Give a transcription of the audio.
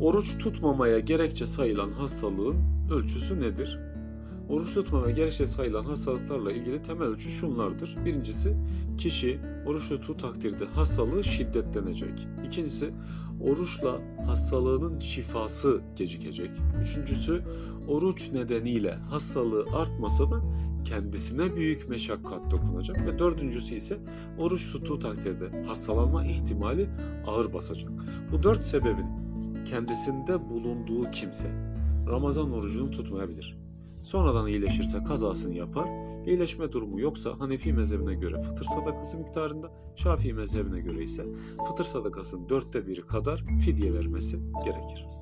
Oruç tutmamaya gerekçe sayılan hastalığın ölçüsü nedir? Oruç tutmamaya gerekçe sayılan hastalıklarla ilgili temel ölçü şunlardır. Birincisi, kişi oruç tuttuğu takdirde hastalığı şiddetlenecek. İkincisi, oruçla hastalığının şifası gecikecek. Üçüncüsü, oruç nedeniyle hastalığı artmasa da kendisine büyük meşakkat dokunacak. Ve dördüncüsü ise oruç tuttuğu takdirde hastalanma ihtimali ağır basacak. Bu dört sebebin kendisinde bulunduğu kimse Ramazan orucunu tutmayabilir. Sonradan iyileşirse kazasını yapar. İyileşme durumu yoksa Hanefi mezhebine göre fıtır sadakası miktarında, Şafii mezhebine göre ise fıtır sadakasının dörtte biri kadar fidye vermesi gerekir.